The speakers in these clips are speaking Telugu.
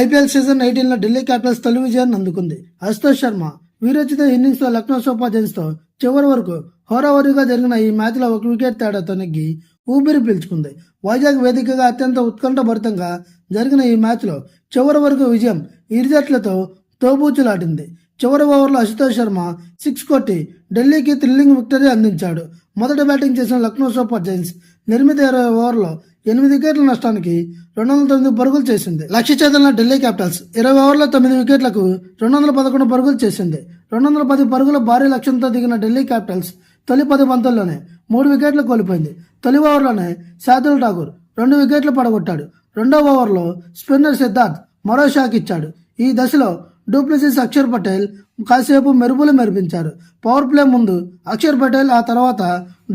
ఐపీఎల్ సీజన్ ఎయిటీన్లో ఢిల్లీ క్యాపిటల్స్ తొలి విజయాన్ని అందుకుంది. అశుతోష్ శర్మ వీరచిత ఇన్నింగ్స్ లక్నో సూపర్ జైన్స్తో చివరి వరకు హోరావరిగా జరిగిన ఈ మ్యాచ్లో ఒక వికెట్ తేడాతో నెగ్గి ఊపిరి పీల్చుకుంది. వైజాగ్ వేదికగా అత్యంత ఉత్కంఠభరితంగా జరిగిన ఈ మ్యాచ్లో చివరి వరకు విజయం ఇరు జట్లతో తోబూచులాడింది. చివరి ఓవర్లో అశుతోష్ శర్మ సిక్స్ కొట్టి ఢిల్లీకి థ్రిల్లింగ్ విక్టరీ అందించాడు. మొదట బ్యాటింగ్ చేసిన లక్నో సూపర్ జైన్స్ నిర్మిత ఇరవై ఓవర్లో ఎనిమిది వికెట్ల నష్టానికి రెండు వందల తొమ్మిది పరుగులు చేసింది. లక్ష్య చేతున్న ఢిల్లీ క్యాపిటల్స్ ఇరవై ఓవర్ల తొమ్మిది వికెట్లకు రెండు వందల పదకొండు పరుగులు చేసింది. రెండు వందల పది పరుగుల భారీ లక్ష్యంతో దిగిన ఢిల్లీ క్యాపిటల్స్ తొలి పది పంతుల్లోనే మూడు వికెట్లు కోల్పోయింది. తొలి ఓవర్లోనే శాతుల్ ఠాకూర్ రెండు వికెట్లు పడగొట్టాడు. రెండవ ఓవర్లో స్పిన్నర్ సిద్ధార్థ్ మరో షాక్ ఇచ్చాడు. ఈ దశలో డూప్లిసిస్ అక్షర్ పటేల్ కాసేపు మెరుపులు మెరిపించారు. పవర్ ప్లే ముందు అక్షర్ పటేల్ ఆ తర్వాత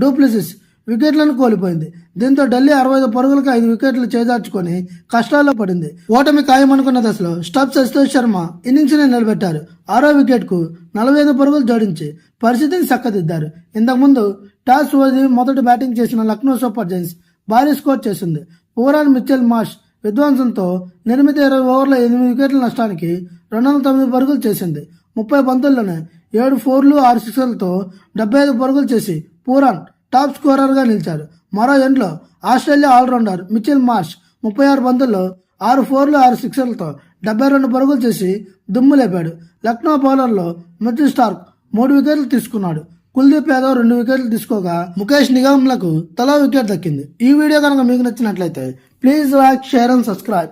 డూప్లిసిస్ వికెట్లను కోల్పోయింది. దీంతో ఢిల్లీ అరవై ఐదు పరుగులకు ఐదు వికెట్లు చేజార్చుకొని కష్టాల్లో పడింది. ఓటమి ఖాయమనుకున్న దశలో స్టబ్స్ అశుతోష్ శర్మ ఇన్నింగ్స్ని నిలబెట్టారు. ఆరో వికెట్కు నలభై ఐదు పరుగులు జోడించి పరిస్థితిని చక్కదిద్దారు. ఇంతకుముందు టాస్ ఓది మొదటి బ్యాటింగ్ చేసిన లక్నో సూపర్ జైన్స్ భారీ స్కోర్ చేసింది. పూరాన్ మిచెల్ మాష్ విధ్వంసంతో నిర్మిత ఇరవై ఓవర్ల ఎనిమిది వికెట్ల నష్టానికి రెండు వందల తొమ్మిది పరుగులు చేసింది. ముప్పై పంతుల్లోనే ఏడు ఫోర్లు ఆరు సిక్స్లతో డెబ్బై ఐదు పరుగులు చేసి పూరాన్ టాప్ స్కోరర్గా నిలిచారు. మరో ఎండ్లో ఆస్ట్రేలియా ఆల్రౌండర్ మిచెల్ మార్ష్ ముప్పై ఆరు పంతుల్లో ఆరు ఫోర్లు ఆరు సిక్సర్లతో డెబ్బై రెండు పరుగులు చేసి దుమ్ము లేపాడు. లక్నో బౌలర్లో మిచిల్ స్టార్క్ మూడు వికెట్లు తీసుకున్నాడు. కుల్దీప్ యాదవ్ రెండు వికెట్లు తీసుకోగా ముఖేష్ నిగమ్లకు తలా వికెట్ దక్కింది. ఈ వీడియో కనుక మీకు నచ్చినట్లయితే please like share and subscribe.